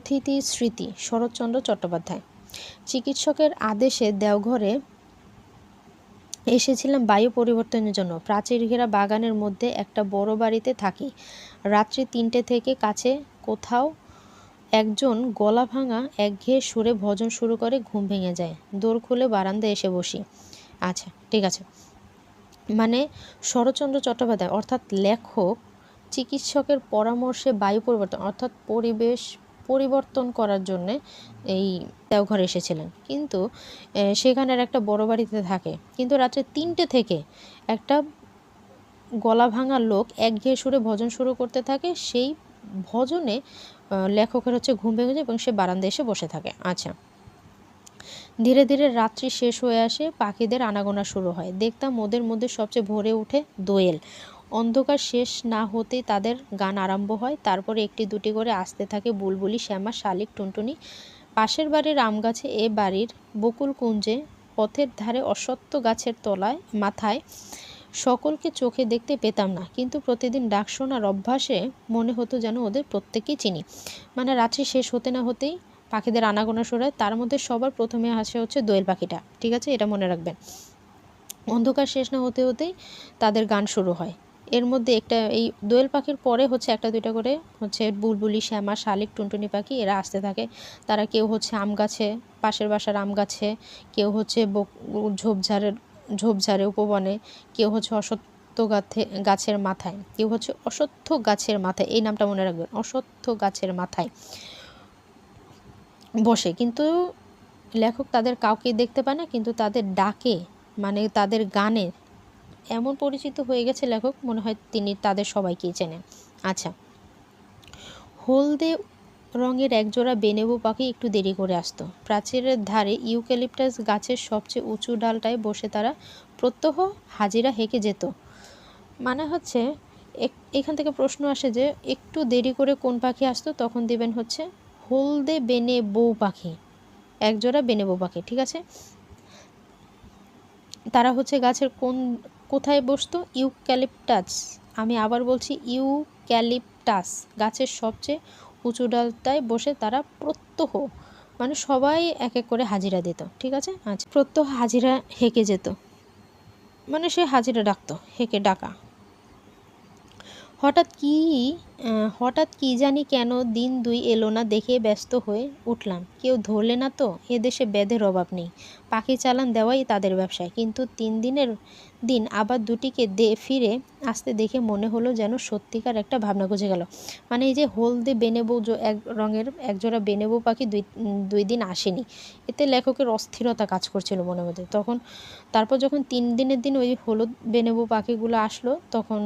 অতিথি স্মৃতি শরৎচন্দ্র চট্টোপাধ্যায়। চিকিৎসকের আদেশে দেওঘরে এসেছিলাম বায়ু পরিবর্তনের জন্য। প্রাচীর ঘেরা বাগানের মধ্যে একটা বড় বাড়িতে থাকি। রাত্রি তিনটে থেকে কাছে কোথাও একজন গলা ভাঙা একঘেয়ে সুরে ভজন শুরু করে, ঘুম ভেঙে যায়। দোর খুলে বারান্দায় এসে বসি। আচ্ছা ঠিক আছে। মানে শরৎচন্দ্র চট্টোপাধ্যায়, অর্থাৎ লেখক, চিকিৎসকের পরামর্শে বায়ু পরিবর্তন, অর্থাৎ পরিবেশ পরিবর্তন করার জন্যে এই দেওঘরে এসেছিলেন। কিন্তু সেখানের একটা বড় বাড়িতে থাকে। কিন্তু রাত্রে তিনটে থেকে একটা গলা ভাঙা লোক একঘেয়ে সুরে ভজন শুরু করতে থাকে। সেই ভজনে লেখকের হচ্ছে ঘুম ভেঙে যায় এবং সে বারান্দায় এসে বসে থাকে। আচ্ছা। ধীরে ধীরে রাত্রি শেষ হয়ে আসে। পাখিদের আনাগোনা শুরু হয়। দেখতাম ওদের মধ্যে সবচেয়ে ভরে ওঠে দোয়েল। অন্ধকার শেষ না হতেই তাদের গান আরম্ভ হয়। তারপরে একটি দুটি করে আসতে থাকে বুলবুলি, শ্যামা, শালিক, টুনটুনি। পাশের বাড়ির আম গাছে এ বাড়ির বকুল কুঞ্জে পথের ধারে অসত্য গাছের তলায়, মাথায় সকলকে চোখে দেখতে পেতাম না। কিন্তু প্রতিদিন ডাক শোনার অভ্যাসে মনে হতো যেন ওদের প্রত্যেকেই চিনি। মানে রাত্রি শেষ হতে না হতেই পাখিদের আনাগোনা শুরু হয় তার মধ্যে সবার প্রথমে আসে হচ্ছে দোয়েল পাখিটা। ঠিক আছে? এটা মনে রাখবেন। অন্ধকার শেষ না হতে হতেই তাদের গান শুরু হয়। এর মধ্যে একটা, এই দোয়েল পাখির পরে হচ্ছে একটা, দুইটা করে হচ্ছে বুলবুলি, শ্যামা, শালিক, টুনটুনি পাখি এরা আসতে থাকে। তারা কেউ হচ্ছে আম গাছে, পাশের বাসার আম গাছে, কেউ হচ্ছে ঝোপঝাড়ের ঝোপঝাড়ে উপবনে, কেউ হচ্ছে অসত্য গাছে গাছের মাথায়, কেউ হচ্ছে অসত্য গাছের মাথায়, এই নামটা মনে রাখবেন, অসত্য গাছের মাথায় বসে। কিন্তু লেখক তাদের কাউকে দেখতে পায় না, কিন্তু তাদের ডাকে মানে তাদের গানে এমন পরিচিত হয়ে গেছে লেখক, মনে হয় তিনি তাদের সবাইকেই চেনেন আচ্ছা হলদে রঙের একজোড়া বেনেবু পাখি একটু দেরি করে আসতো। প্রাচীরের ধারে ইউক্যালিপটাস গাছের সবচেয়ে উঁচু ডালটায় বসে তারা প্রত্যহ হাজিরা হেঁকে যেত। মানে হচ্ছে এখান থেকে প্রশ্ন আসে যে, একটু দেরি করে কোন পাখি আসতো? তখন দিবেন হচ্ছে, হলদে বেনে বউ পাখি, একজোড়া বেনে বউ পাখি, ঠিক আছে? তারা হচ্ছে গাছের কোন কোথায় বসতো? ইউক্যালিপটাস। আমি আবার বলছি ইউক্যালিপটাস। গাছের সবচেয়ে উঁচু ডালটায় বসে তারা প্রত্যহ মানে সবাই এক এক করে হাজিরা দিত, ঠিক আছে? আচ্ছা প্রত্যহ হাজিরা হেঁকে যেত। মানে সে হাজিরা ডাকতো, হেঁকে ডাকা। হঠাৎ কি হঠাৎ কি জানি কেন দিন দুই এলো না দেখে ব্যস্ত হয়ে উঠলাম। কেউ ধরলে না তো? এদেশে ব্যাধের অভাব নেই। পাখি চালান দেওয়াই তাদের ব্যবসায় কিন্তু তিন দিনের দিন আবার দুটিকে দে, ফিরে আসতে দেখে মনে হলো যেন সত্যিকার একটা ভাবনা গুজে গেল। মানে এই যে হলদে বেনেবো এক রঙের একজোড়া বেনেবো পাখি দুই দুই দিন আসেনি। এতে লেখকের অস্থিরতা কাজ করছিল মনের মধ্যে। তখন, তারপর যখন তিন দিনের দিন ওই হলুদ বেনেবো পাখিগুলো আসলো, তখন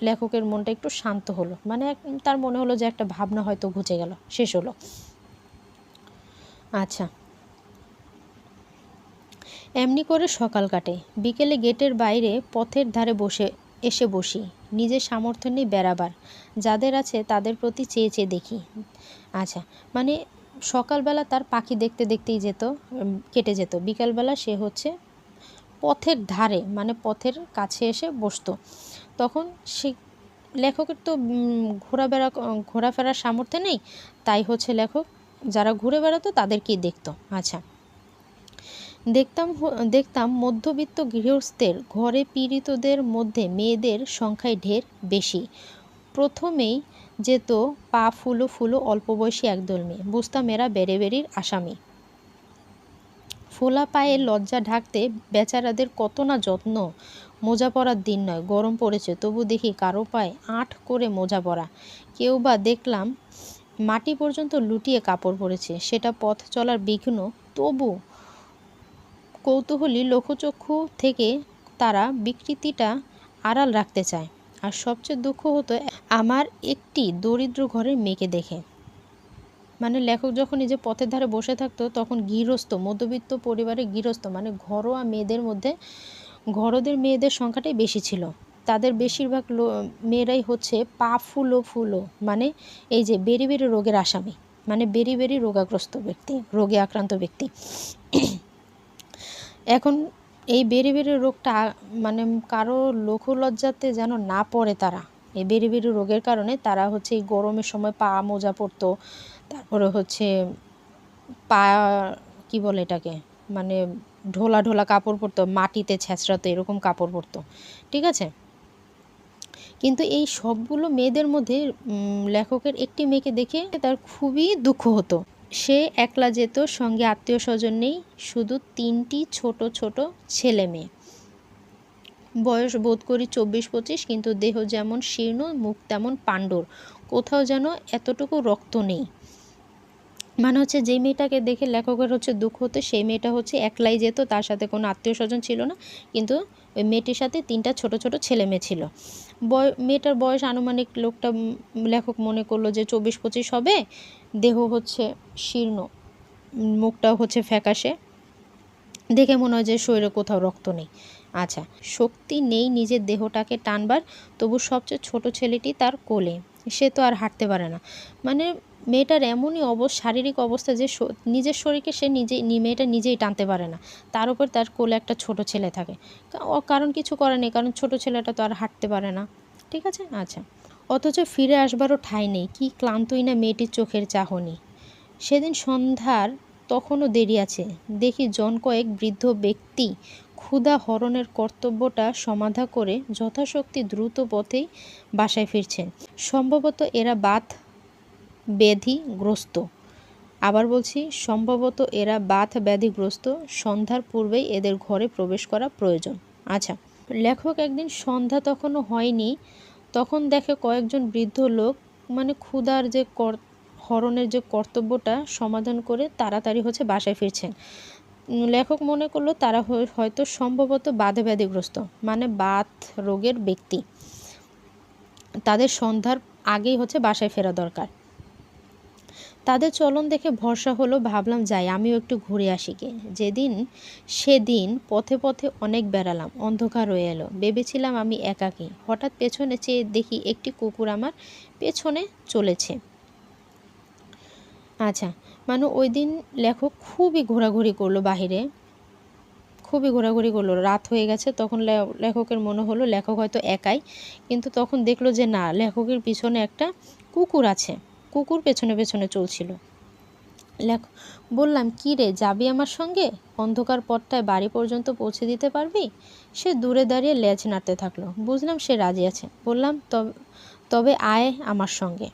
লেখকের মনটা একটু শান্ত হলো। মানে তার মনে হলো যে একটা ভাবনা হয়তো ঘুচে গেল, শেষ হলো। আচ্ছা। এমনি করে সকাল কাটে। বিকেলে গেটের বাইরে পথের ধারে বসে, এসে বসি। নিজের সামর্থ্য নিয়ে বেড়াবার। যাদের আছে তাদের প্রতি চেয়ে চেয়ে দেখি। আচ্ছা মানে সকালবেলা তার পাখি দেখতে দেখতেই যেত কেটে যেত। বিকালবেলা সে হচ্ছে পথের ধারে মানে পথের কাছে এসে বসতো। তখন সে লেখকের তো ঘোরাবেড়া ঘোরাফেরার সামর্থ্য নেই। তাই হচ্ছে লেখক, যারা ঘুরে বেড়াতো তাদেরকেই দেখতো। আচ্ছা। দেখতাম দেখতাম মধ্যবিত্ত গৃহস্থের ঘরে পীড়িতদের মধ্যে মেয়েদের সংখ্যায় ঢের বেশি। প্রথমেই যেত পা ফুলো ফুলো অল্প বয়সী একদল মেয়ে। বুঝতাম এরা বেড়ে বেড়ির আসামি। ফোলা পায়ে লজ্জা ঢাকতে বেচারাদের কত না যত্ন। মোজা পরার দিন নয়, গরম পড়েছে। তবু দেখি কারও পায়ে আট করে মোজা পরা। কেউ বা দেখলাম মাটি পর্যন্ত লুটিয়ে কাপড় পরেছে। সেটা পথ চলার বিঘ্ন। তবু কৌতূহলী লোকচক্ষু থেকে তারা বিকৃতিটা আড়াল রাখতে চায়। আর সবচেয়ে দুঃখ হতো আমার একটি দরিদ্র ঘরের মেয়েকে দেখে। মানে লেখক যখন নিজে পথের ধারে বসে থাকতো, তখন গৃহস্থ, মধ্যবিত্ত পরিবারের গৃহস্থ মানে ঘরোয়া মেয়েদের মধ্যে ঘরোদের মেয়েদের সংখ্যাটাই বেশি ছিল। তাদের বেশিরভাগ মেয়েরাই হচ্ছে পা ফুলো ফুলো মানে এই যে বেরি বেরি রোগের আসামি মানে বেরি বেরি রোগাগ্রস্ত ব্যক্তি, রোগে আক্রান্ত ব্যক্তি। এখন এই বেরি বেরি রোগটা মানে কারও লঘুলজ্জাতে যেন না পড়ে তারা, এই বেরি বেরি রোগের কারণে তারা হচ্ছে এই গরমের সময় পা মোজা পরতো, তারপরে হচ্ছে পা, কি বলে এটাকে মানে ঢোলা ঢোলা কাপড় পরতো, মাটিতে ছেঁচড়াতো এরকম কাপড় পরতো, ঠিক আছে? কিন্তু এই সবগুলো মেয়েদের মধ্যে লেখকের একটি মেয়েকে দেখে তার খুবই দুঃখ হতো। সে একলা যেত, সঙ্গে আত্মীয় স্বজন নেই, শুধু তিনটি ছোট ছোট ছেলে মেয়ে। বয়স বোধ করি চব্বিশ পঁচিশ কিন্তু দেহ যেমন শীর্ণ, মুখ তেমন পাণ্ডর। কোথাও যেন এতটুকু রক্ত নেই। মানে হচ্ছে যেই মেয়েটাকে দেখে লেখকের হচ্ছে দুঃখ হতো, সেই মেয়েটা হচ্ছে একলাই যেত, তার সাথে কোনো আত্মীয় স্বজন ছিল না, কিন্তু ওই মেয়েটির সাথে তিনটা ছোট ছোট ছেলে মেয়ে ছিল। বয়, মেয়েটার বয়স আনুমানিক লোকটা লেখক মনে করল যে চব্বিশ পঁচিশ হবে, দেহ হচ্ছে শীর্ণ, মুখটাও হচ্ছে ফ্যাকাশে, দেখে মনে হয় যে শরীরে কোথাও রক্ত নেই। আচ্ছা শক্তি নেই নিজের দেহটাকে টানবার, তবু সবচেয়ে ছোট ছেলেটি তার কোলে, সে তো আর হাঁটতে পারে না। মানে মেয়েটার এমনই অব, শারীরিক অবস্থা যে নিজের শরীরকে সে নিজে মেয়েটা নিজেই টানতে পারে না। তার উপর তার কোলে একটা ছোট ছেলে থাকে। কারণ কিছু করে নেই, কারণ ছোট ছেলেটা তো আর হাঁটতে পারে না। ঠিক আছে? আচ্ছা। অথচ ফিরে আসবারও ঠাঁই নেই। কি ক্লান্তই না মেয়েটির চোখের চাহনি। সেদিন সন্ধ্যার তখনও দেরি আছে। দেখি জন কয়েক বৃদ্ধ ব্যক্তি ক্ষুধা হরণের কর্তব্যটা সমাধা করে যথাশক্তি দ্রুত পথেই বাসায় ফিরছেন। সম্ভবত এরা বাত ব্যাধিগ্রস্ত। আবার বলছি, সম্ভবত এরা বাত ব্যাধিগ্রস্ত, সন্ধ্যার পূর্বেই এদের ঘরে প্রবেশ করা প্রয়োজন। আচ্ছা লেখক একদিন সন্ধ্যা তখনও হয়নি, তখন দেখে কয়েকজন বৃদ্ধ লোক মানে ক্ষুধার যে কর, হরণের যে কর্তব্যটা সমাধান করে তাড়াতাড়ি হচ্ছে বাসায় ফিরছেন। লেখক মনে করল তারা হয়তো সম্ভবত বাধে ব্যাধিগ্রস্ত মানে বাত রোগের ব্যক্তি। তাদের সন্ধ্যার আগেই হচ্ছে বাসায় ফেরা দরকার। তাদের চলন দেখে ভরসা হলো, ভাবলাম যাই, আমিও একটু ঘুরে আসি গে। যেদিন, সেদিন পথে পথে অনেক বেড়ালাম, অন্ধকার হয়ে এলো। ভেবেছিলাম আমি একাকী। হঠাৎ পেছনে চেয়ে দেখি একটি কুকুর আমার পেছনে চলেছে। আচ্ছা মানে ওই দিন লেখক খুবই ঘোরাঘুরি করল বাহিরে। খুবই ঘোরাঘুরি করল। রাত হয়ে গেছে, তখন লেখকের মনে হলো, লেখক হয়তো একাই, কিন্তু তখন দেখল যে না, লেখকের পিছনে একটা কুকুর আছে। কুকুর পেছনে পেছনে চলছিল। লেখ, বললাম, কি রে, যাবি আমার সঙ্গে? অন্ধকার পথটায় বাড়ি পর্যন্ত পৌঁছে দিতে পারবি? সে দূরে দাঁড়িয়ে লেজ নাড়তে থাকল। বুঝলাম সে রাজি আছে। বললাম, তবে আয় আমার সঙ্গে।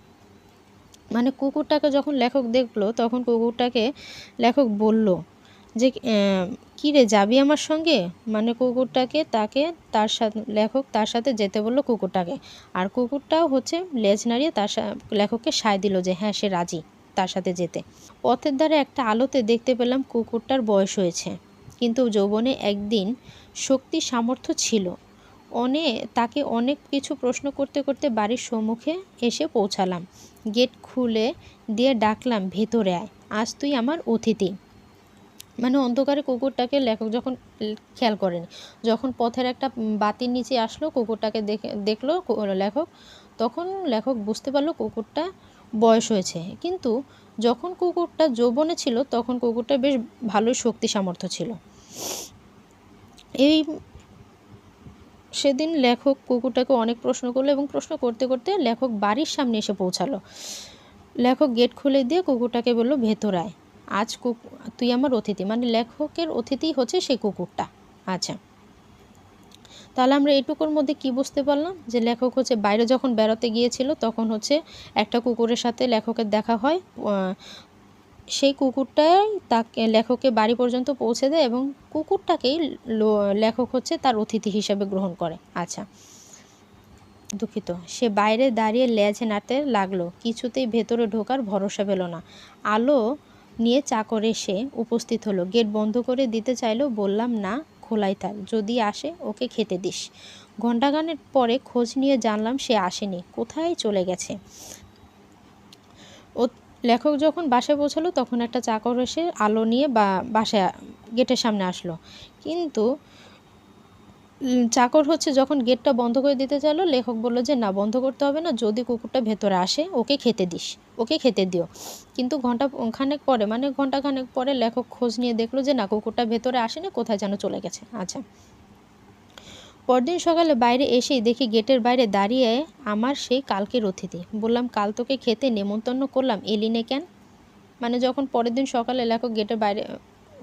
মানে কুকুরটাকে যখন লেখক দেখল, তখন কুকুরটাকে লেখক বলল যে কী রে, যাবি আমার সঙ্গে? মানে কুকুরটাকে, তাকে, তার সাথে লেখক তার সাথে যেতে বলল কুকুরটাকে। আর কুকুরটাও হচ্ছে লেজ নাড়িয়ে তার লেখককে সায় দিল যে হ্যাঁ সে রাজি তার সাথে যেতে। পথের ধারে একটা আলোতে দেখতে পেলাম কুকুরটার বয়স হয়েছে। কিন্তু যৌবনে একদিন শক্তি সামর্থ্য ছিল। অনে, তাকে অনেক কিছু প্রশ্ন করতে করতে বাড়ির সম্মুখে এসে পৌঁছালাম। গেট খুলে দিয়ে ডাকলাম, ভেতরে আয়, আজ তুই আমার অতিথি। মানে অন্ধকারে কুকুরটাকে লেখক যখন খেয়াল করেন, যখন পথের একটা বাতির নিচে আসলো, কুকুরটাকে দেখে, দেখল লেখক, তখন লেখক বুঝতে পারল কুকুরটা বয়স হয়েছে। কিন্তু যখন কুকুরটা যৌবনে ছিল, তখন কুকুরটা বেশ ভালোই শক্তি সামর্থ্য ছিল। এই সেদিন লেখক কুকুরটাকে অনেক প্রশ্ন করল এবং প্রশ্ন করতে করতে লেখক বাড়ির সামনে এসে পৌঁছালো। লেখক গেট খুলে দিয়ে কুকুরটাকে বলল ভেতরায় আজ তুই আমার অতিথি মানে লেখকের অতিথি হচ্ছে সেই কুকুরটা। আচ্ছা। তাহলে আমরা এটুকুর মধ্যে কি বুঝতে পারলাম? যে লেখক হচ্ছে, বাইরে যখন বেড়াতে গিয়েছিল, তখন হচ্ছে একটা কুকুরের সাথে লেখকের দেখা হয় সেই কুকুরটাই তাকে লেখককে বাড়ি পর্যন্ত পৌঁছে দেয় এবং কুকুরটাকেই লেখক হচ্ছে তার অতিথি হিসেবে গ্রহণ করে। আচ্ছা। দুঃখিত। সে বাইরে দাঁড়িয়ে লেজ নাড়তে লাগল। কিছুতেই ভেতরে ঢোকার ভরসা পেল না। আলো নিয়ে চাকর এসে উপস্থিত হলো। গেট বন্ধ করে দিতে চাইলো বললাম, না, খোলাই থাক, যদি আসে ওকে খেতে দিস। ঘণ্টাগানের পরে খোঁজ নিয়ে জানলাম সে আসেনি। কোথায় চলে গেছে? ও লেখক যখন বাসায় পৌঁছালো, তখন একটা চাকর এসে আলো নিয়ে বা, বাসায় গেটের সামনে আসলো। কিন্তু চাকর হচ্ছে যখন গেটটা বন্ধ করে দিতে চাইলো, লেখক বলল যে, না, বন্ধ করতে হবে না, যদি কুকুরটা ভেতরে আসে, ওকে খেতে দিস, ওকে খেতে দিও। কিন্তু ঘণ্টা খানেক পরে মানে ঘণ্টা খানেক পরে লেখক খোঁজ নিয়ে দেখল যে, না, কুকুরটা ভেতরে আসেনি, কোথায় যেন চলে গেছে। আচ্ছা। পরদিন সকালে বাইরে এসেই দেখি গেটের বাইরে দাঁড়িয়ে আমার সেই কালকের অতিথি। বললাম, কাল তোকে খেতে নেমন্তন্ন করলাম এলিনে কেন? মানে যখন পরের দিন সকালে লেখক গেটের বাইরে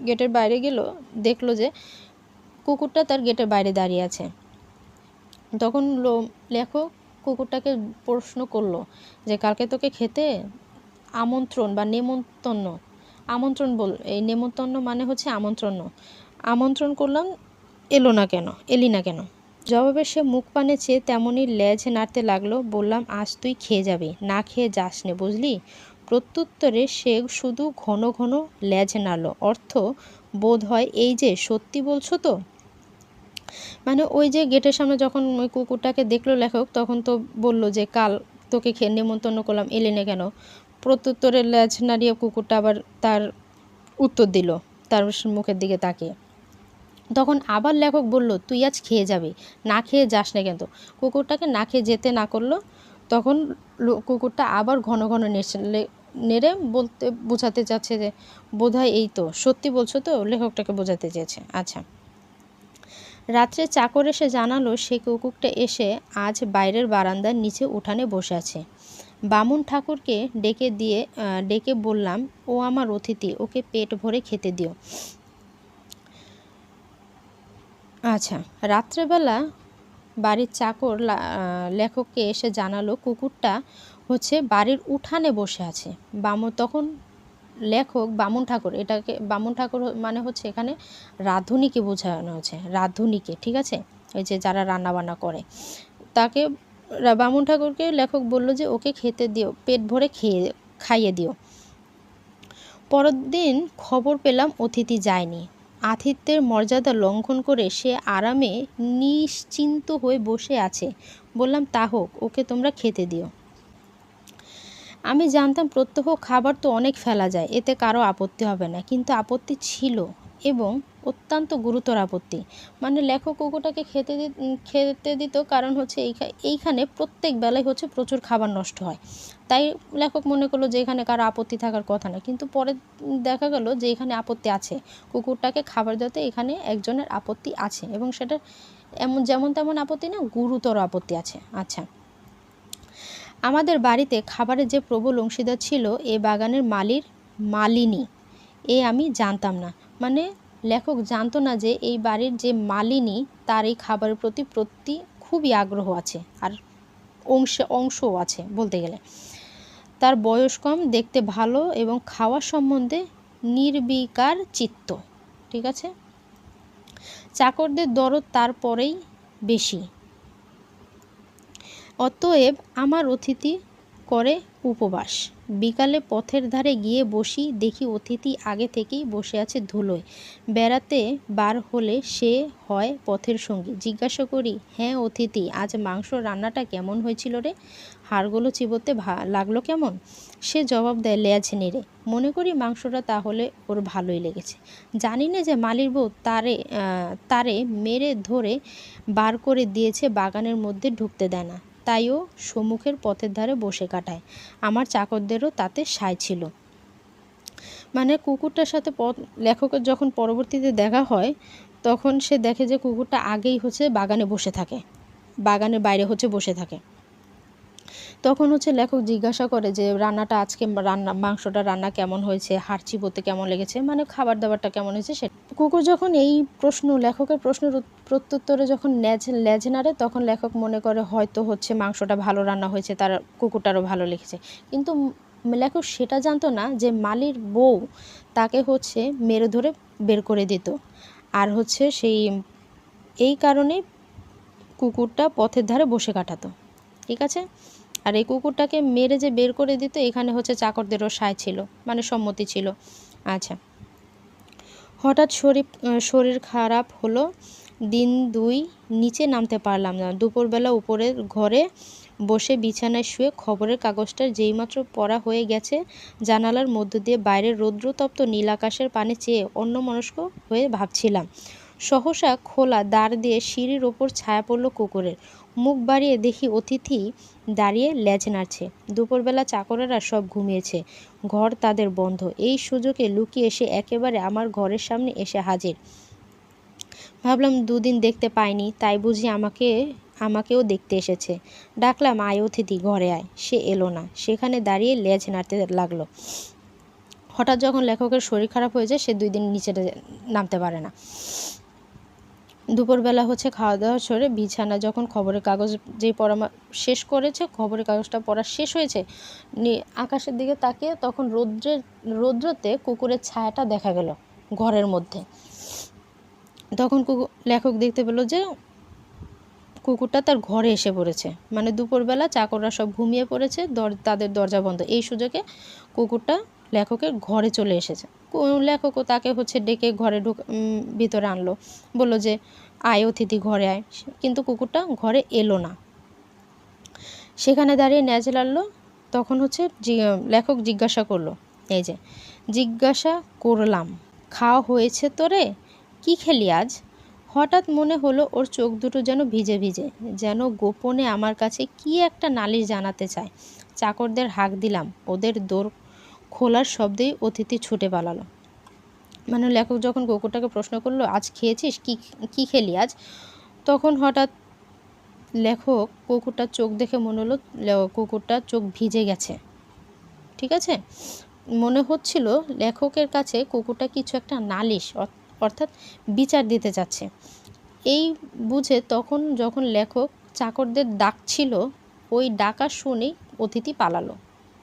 গেটের বাইরে গেল, দেখল যে কুকুরটা তার গেটের বাইরে দাঁড়িয়ে আছে। তখন লেখক কুকুরটাকে প্রশ্ন করল যে, কালকে তোকে খেতে আমন্ত্রণ বা নেমন্তন্ন? আমন্ত্রণ বল, এই নেমন্তন্ন মানে হচ্ছে আমন্ত্রণ। আমন্ত্রণ করলাম, এলো না কেন? এলি না কেন? জবাবে সে মুখ পানে চেয়ে তেমনই লেজ নাড়তে লাগল। বললাম, আজ তুই খেয়ে যাবি, না খেয়ে যাস নে বুঝলি? প্রত্যুত্তরে সে শুধু ঘন ঘন লেজ নাড়ল। অর্থ বোধ হয় এই যে, সত্যি বলছো তো? মানে ওই যে গেটের সামনে যখন ওই কুকুরটাকে দেখল লেখক, তখন তো বলল যে, কাল তোকে খেয়ে নেমন্তন্ন করলাম, এলে না কেন? প্রত্যুত্তরে লেজ নাড়িয়ে কুকুরটা আবার তার উত্তর দিল, তার মুখের দিকে তাকিয়ে। তখন আবার লেখক বলল, তুই আজ খেয়ে যাবি, না খেয়ে যাস না কিন্তু। কুকুরটাকে না খেয়ে যেতে না করল, তখন কুকুরটা আবার ঘন ঘন নেড়ে নেড়ে বলতে, বোঝাতে চাচ্ছে যে, বোধহয় এই তো, সত্যি বলছো তো? লেখকটাকে বোঝাতে চেয়েছে। আচ্ছা। রাত্রে চাকর এসে জানালো, সে কুকুরটা এসে আজ বাইরের বারান্দার নিচে উঠানে বসে আছে। বামুন ঠাকুরকে ডেকে দিয়ে ডেকে বললাম, ও আমার অতিথি, ওকে পেট ভরে খেতে দিও। আচ্ছা রাত্রেবেলা বাড়ির চাকর লেখককে এসে জানালো, কুকুরটা হচ্ছে বাড়ির উঠানে বসে আছে। বামুন তখন লেখক বামুন ঠাকুর, এটাকে বামুন ঠাকুর মানে হচ্ছে এখানে রাঁধুনিকে বোঝানো হচ্ছে রাঁধুনিকে, ঠিক আছে? ওই যে যারা রান্না বান্না করে। তাকে বামুন ঠাকুরকে লেখক বলল যে, ওকে খেতে দিও, পেট ভরে খেয়ে, খাইয়ে দিও। পরের দিন খবর পেলাম অতিথি যায়নি। আতিথ্যের মর্যাদা লঙ্ঘন করে সে আরামে নিশ্চিন্ত হয়ে বসে আছে। বললাম, তা হোক, ওকে তোমরা খেতে দিও। আমি জানতাম প্রত্যহ খাবার তো অনেক ফেলা যায়, এতে কারও আপত্তি হবে না। কিন্তু আপত্তি ছিল এবং অত্যন্ত গুরুতর আপত্তি। মানে লেখক কুকুরটাকে খেতে খেতে দিত কারণ হচ্ছে এইখা- এইখানে প্রত্যেক বেলায় হচ্ছে প্রচুর খাবার নষ্ট হয়। তাই লেখক মনে করল যে এখানে কারও আপত্তি থাকার কথা না। কিন্তু পরে দেখা গেল যে এখানে আপত্তি আছে। কুকুরটাকে খাবার দিতে এখানে একজনের আপত্তি আছে এবং সেটা এমন, যেমন তেমন আপত্তি না, গুরুতর আপত্তি আছে। আচ্ছা। আমাদের বাড়িতে খাবারের যে প্রবল অংশীদার ছিল এ বাগানের মালির মালিনী, এ আমি জানতাম না। মানে লেখক জানতো না যে এই বাড়ির যে মালিনী, তার এই খাবারের প্রতি প্রতি খুবই আগ্রহ আছে আর অংশ, অংশও আছে বলতে গেলে। তার বয়স কম, দেখতে ভালো এবং খাওয়ার সম্বন্ধে নির্বিকার চিত্ত, ঠিক আছে? চাকরদের দরদ তারপরেই বেশি। অতএব আমার অতিথি করে উপবাস। বিকালে পথের ধারে গিয়ে বসি, দেখি অতিথি আগে থেকেই বসে আছে ধুলোয়। বেড়াতে বার হলে সে হয় পথের সঙ্গী। জিজ্ঞাসা করি হ্যাঁ অতিথি, আজ মাংস রান্নাটা কেমন হয়েছিল রে? হাড়গুলো চিবোতে লাগল কেমন? সে জবাব দেয়, লেজ নেড়ে মনে করি মাংসটা তাহলে ওর ভালোই লেগেছে। জানি না যে মালির বউ তারে তারে মেরে ধরে বার করে দিয়েছে, বাগানের মধ্যে ঢুকতে দেয় না। তাইও সম্মুখের পথের ধারে বসে কাটায়। আমার চাকরদেরও তাতে সায় ছিল। মানে কুকুরটার সাথে পথ, লেখকের যখন পরবর্তীতে দেখা হয়, তখন সে দেখে যে কুকুরটা আগেই হচ্ছে বাগানে বসে থাকে। বাগানের বাইরে হচ্ছে বসে থাকে। তখন হচ্ছে লেখক জিজ্ঞাসা করে যে, রান্নাটা আজকে রান্না, মাংসটা রান্না কেমন হয়েছে? হাড় চিবোতে কেমন লেগেছে? মানে খাবার দাবারটা কেমন হয়েছে? সে কুকুর যখন এই প্রশ্ন, লেখকের প্রশ্নের প্রত্যুত্তরে যখন লেজ লেজ নাড়ে, তখন লেখক মনে করে হয়তো হচ্ছে মাংসটা ভালো রান্না হয়েছে, তার কুকুরটারও ভালো লেগেছে। কিন্তু লেখক সেটা জানতো না যে, মালির বউ তাকে হচ্ছে মেরে ধরে বের করে দিত। আর হচ্ছে সেই, এই কারণে কুকুরটা পথের ধারে বসে কাটাতো। ঠিক আছে? আর এই কুকুরটাকে মেরে যে বের করে দিত, এখানে হচ্ছে চাকরদেরও সায় ছিল মানে সম্মতি ছিল। আচ্ছা। হঠাৎ শরীর শরীর খারাপ হলো, দিন দুই নিচে নামতে পারলাম না। দুপুরবেলা উপরের ঘরে বসে বিছানায় শুয়ে খবরের কাগজটা যেইমাত্র পড়া হয়ে গেছে, জানালার মধ্য দিয়ে বাইরের রৌদ্রতপ্ত নীল আকাশের পানে চেয়ে অন্যমনস্ক হয়ে ভাবছিলাম। সহসা খোলা দাঁড় দিয়ে সিঁড়ির ওপর ছায়া পড়ল কুকুরের। মুখ বাড়িয়ে দেখি অতিথি দাঁড়িয়ে লেজ নাড়ছে। দুপুরবেলা চাকরেরা সব ঘুমিয়েছে। ঘর তাদের বন্ধ। এই সুযোগে লুকিয়ে এসে একেবারে আমার ঘরের সামনে এসে হাজির। ভাবলাম দুদিন দেখতে পাইনি, তাই বুঝি আমাকে, আমাকেও দেখতে এসেছে। ডাকলাম, আয় অতিথি, ঘরে আয়। সে এলো না। সেখানে দাঁড়িয়ে লেজ নাড়তে লাগল। হঠাৎ যখন লেখকের শরীর খারাপ হয়ে যায়, সে দুই দিন নিচে নামতে পারে না। দুপুরবেলা হচ্ছে খাওয়া দাওয়া সরে বিছানা যখন খবরের কাগজ যেই পড়া শেষ করেছে, খবরের কাগজটা পড়া শেষ হয়েছে আকাশের দিকে তাকিয়ে তখন রৌদ্রের, রৌদ্রতে কুকুরের ছায়াটা দেখা গেল ঘরের মধ্যে। তখন কুকুর লেখক দেখতে পেল যে কুকুরটা তার ঘরে এসে পড়েছে। মানে দুপুরবেলা চাকররা সব ঘুমিয়ে পড়েছে, দর, তাদের দরজা বন্ধ। এই সুযোগে কুকুরটা লেখকের ঘরে চলে এসেছে। লেখকও তাকে হচ্ছে ডেকে ঘরে ঢুক ভিতরে আনলো। বলল যে, আয় অতিথি, ঘরে আয়। কিন্তু কুকুরটা ঘরে এলো না। সেখানে দাঁড়িয়ে ন্যাজ লাড়লো। তখন হচ্ছে লেখক জিজ্ঞাসা করল, এই যে, জিজ্ঞাসা করলাম, খাওয়া হয়েছে তোরে? কি খেলি আজ? হঠাৎ মনে হলো ওর চোখ দুটো যেন ভিজে ভিজে, যেন গোপনে আমার কাছে কি একটা নালিশ জানাতে চায়। চাকরদের হাঁক দিলাম, ওদের দৌড় খোলার শব্দেই অতিথি ছুটে পালালো। মানে লেখক যখন কুকুরটাকে প্রশ্ন করল, আজ খেয়েছিস? কি কি খেলি আজ? তখন হঠাৎ লেখক কুকুরটার চোখ দেখে মনে হলো কুকুরটার চোখ ভিজে গেছে। ঠিক আছে? মনে হচ্ছিল লেখকের কাছে কুকুরটা কিছু একটা নালিশ অর্থাৎ বিচার দিতে চাচ্ছে এই বুঝে তখন যখন লেখক চাকরদের ডাকছিল, ওই ডাকা শুনেই অতিথি পালালো।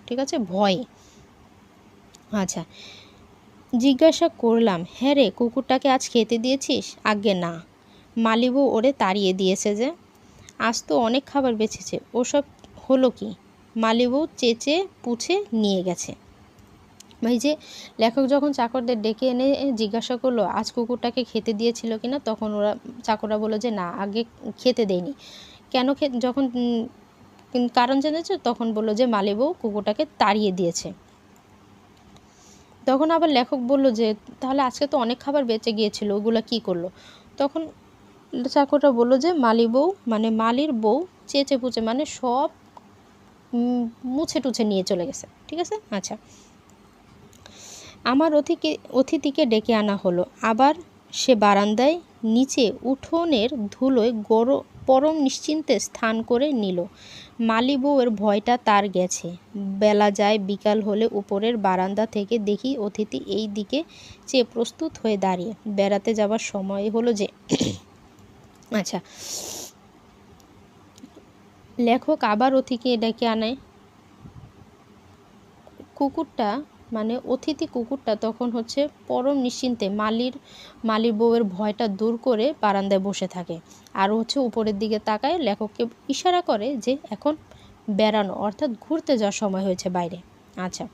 ঠিক আছে? ভয়ে। আচ্ছা। জিজ্ঞাসা করলাম হ্যাঁ রে, কুকুরটাকে আজ খেতে দিয়েছিস? আগে না। মালিবু ওরে তাড়িয়ে দিয়েছে যে আজ তো অনেক খাবার বেঁচেছে, ওসব হলো কি? মালিবু চেঁচে পুছে নিয়ে গেছে। এই যে, লেখক যখন চাকরদের ডেকে এনে জিজ্ঞাসা করল, আজ কুকুরটাকে খেতে দিয়েছিল কিনা তখন ওরা, চাকররা বলল যে, না, আগে খেতে দেয়নি। কেন যখন কারণ জেনেছে? তখন বলল যে, মালিবু কুকুরটাকে তাড়িয়ে দিয়েছে। তখন আবার লেখক বলল যে, তাহলে আজকে তো অনেক খাবার বেঁচে গিয়েছিল, ওগুলো কি করল? তখন চাকরটা বলল যে, মালি বউ মানে মালির বউ চেঁচে পুচে মানে সব মুছে টুছে নিয়ে চলে গেছে। ঠিক আছে? আচ্ছা। আমার অতিথিকে অতিথিকে ডেকে আনা হলো। আবার সে বারান্দায় নিচে উঠোনের ধুলোয় গর পরম নিশ্চিন্তে স্থান করে নিল। মালি বউয়ের ভয়টা তার গেছে। বেলা যায়, বিকাল হলে উপরের বারান্দা থেকে দেখি অতিথি এই দিকে চেয়ে প্রস্তুত হয়ে দাঁড়িয়ে। বেড়াতে যাবার সময় হলো যে আচ্ছা। লেখক আবার অতিথিকে ডেকে আনে। কুকুরটা মানে অতিথি কুকুরটা তখন হচ্ছে পরম নিশ্চিন্তে মালির মালির বউয়ের ভয়টা দূর করে বারান্দায় বসে থাকে। আর হচ্ছে উপরের দিকে তাকায়, লেখককে ইশারা করে যে এখন বেড়ানো, অর্থাৎ ঘুরতে যাওয়ার সময় হয়েছে বাইরে। আচ্ছা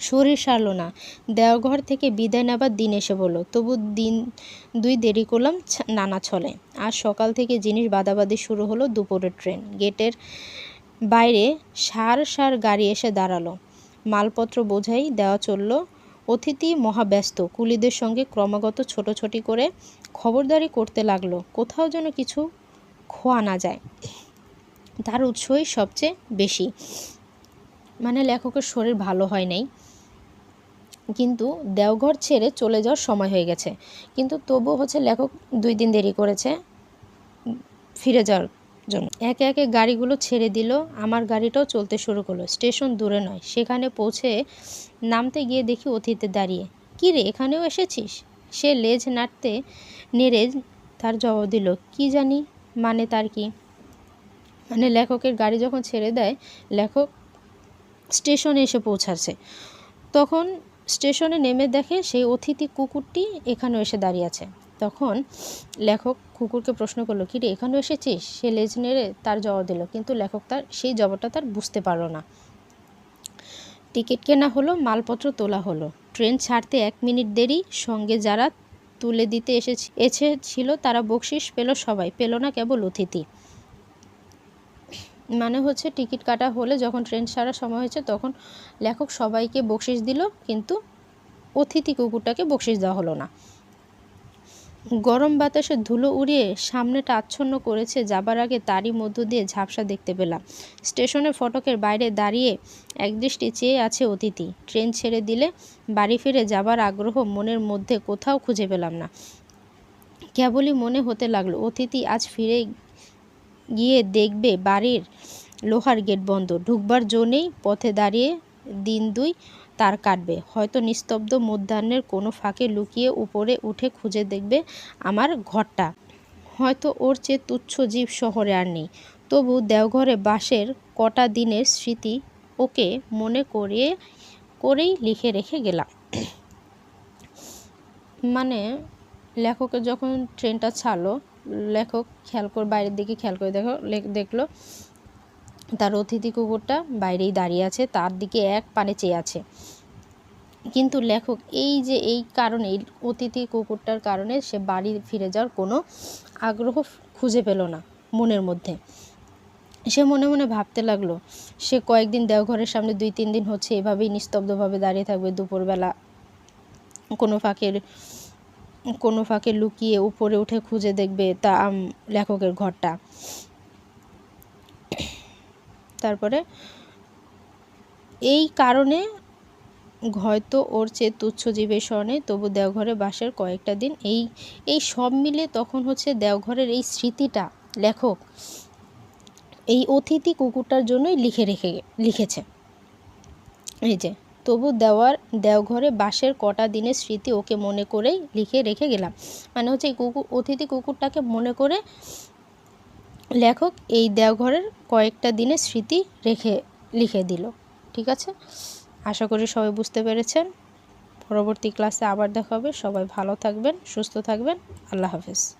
শরীর সারলো না। দেওঘর থেকে বিদায় নেবার দিন এসে বলল তবু দিন দুই দেরি করলাম নানা ছলে। আর সকাল থেকে জিনিস বাদাবাদি শুরু হলো দুপুরের ট্রেন। গেটের বাইরে সার সার গাড়ি এসে দাঁড়াল। মালপত্র বোঝাই দেওয়া চলল। অতিথি মহাব্যস্ত। কুলিদের সঙ্গে ক্রমাগত ছোটোছুটি করে খবরদারি করতে লাগল। কোথাও যেন কিছু খোয়া না যায়। তার উৎসই সবচেয়ে বেশি। মানে লেখকের শরীর ভালো হয় নাই। কিন্তু দেওঘর ছেড়ে চলে যাওয়ার সময় হয়ে গেছে। কিন্তু তবু হচ্ছে লেখক দুই দিন দেরি করেছে, ফিরে যাওয়ার জন্য একে একে গাড়িগুলো ছেড়ে দিল, আমার গাড়িটাও চলতে শুরু করল, স্টেশন দূরে নয়, সেখানে পৌঁছে নামতে গিয়ে দেখি অতীতে দাঁড়িয়ে। কী রে, এখানেও এসেছিস? সে লেজ নাড়তে নেড়ে তার জবাব দিল, কি জানি মানে তার কি? মানে লেখকের গাড়ি যখন ছেড়ে দেয়, লেখক স্টেশনে এসে পৌঁছাচ্ছে। তখন স্টেশনে নেমে দেখে সেই অতিথি কুকুরটি এখানেও এসে দাঁড়িয়ে আছে। তখন লেখক কুকুরকে প্রশ্ন করল, কি রে, এখানেও এসেছিস? সে লেজ নেড়ে তার জবাব দিল, কিন্তু লেখক তার, সেই জবাবটা তার বুঝতে পারল না। টিকিট কেনা হলো, মালপত্র তোলা হলো। ট্রেন ছাড়তে এক মিনিট দেরি, সঙ্গে যারা তুলে দিতে এসেছি, এসেছিল তারা বকশিস পেল সবাই, পেল না কেবল অতিথি। মানে হচ্ছে টিকিট কাটা হলে যখন ট্রেন ছাড়ার সময় হয়েছে তখন লেখক সবাইকে বকশিস দিল, কিন্তু অতিথি কুকুরটাকে বকশিস দেওয়া হলো না। গরম বাতাসে ধুলো উড়িয়ে সামনেটা আচ্ছন্ন করেছে, যাবার আগে তারই মধ্য দিয়ে ঝাপসা দেখতে পেলাম। স্টেশনের ফটকের বাইরে দাঁড়িয়ে একদৃষ্টি চেয়ে আছে অতিথি। ট্রেন ছেড়ে দিলে বাড়ি ফিরে যাবার আগ্রহ মনের মধ্যে কোথাও খুঁজে পেলাম না। কেবলই মনে হতে লাগল, অতিথি আজ ফিরে গিয়ে দেখবে বাড়ির লোহার গেট বন্ধ। ঢুকবার জো নেই, পথে দাঁড়িয়ে দিন দুই তার কাটবে। হয়তো নিস্তব্ধ মধ্যাহ্নের কোনো ফাঁকে লুকিয়ে উপরে উঠে খুঁজে দেখবে আমার ঘরটা। হয়তো ওর চেয়ে তুচ্ছ জীব শহরে আর নেই। তবু দেওঘরে বাসের কটা দিনের স্মৃতি ওকে মনে করিয়ে, করেই লিখে রেখে গেলাম। মানে লেখকের যখন ট্রেনটা ছাড়লো, লেখক খেয়াল করে, বাইরের দিকে খেয়াল করে দেখো দেখল তার অতিথি কুকুরটা বাইরেই দাঁড়িয়ে আছে, তার দিকে এক পানে চেয়ে আছে। কিন্তু লেখক, এই যে এই কারণে অতিথি কুকুরটার কারণে সে বাড়ি ফিরে যাওয়ার কোনো আগ্রহ খুঁজে পেল না মনের মধ্যে। সে মনে মনে ভাবতে লাগল, সে কয়েকদিন দেওঘরের সামনে দুই তিন দিন হচ্ছে এভাবেই নিস্তব্ধভাবে দাঁড়িয়ে থাকবে দুপুরবেলা। কোনো ফাঁকের কোনো ফাঁকে লুকিয়ে উপরে উঠে খুঁজে দেখবে তা লেখকের ঘরটা। তারপরে এই কারণে হয়তো ওর চেয়ে তুচ্ছ জীবের স্মরণে তবু দেওঘরে বাসের কয়েকটা দিন এই এই সব মিলে তখন হচ্ছে দেওঘরের এই স্মৃতিটা লেখক এই অতিথি কুকুরটার জন্যই লিখে রেখে, লিখেছে। এই যে, তবু দেওয়ার, দেওঘরে বাসের কটা দিনের স্মৃতি ওকে মনে করেই লিখে রেখে গেলাম। মানে হচ্ছে এই কুকুর অতিথি কুকুরটাকে মনে করে লেখক এই দেওঘরের কয়েকটা দিনে স্মৃতি রেখে, লিখে দিল, ঠিক আছে? আশা করি সবাই বুঝতে পেরেছেন। পরবর্তী ক্লাসে আবার দেখা হবে। সবাই ভালো থাকবেন, সুস্থ থাকবেন। আল্লাহ হাফেজ।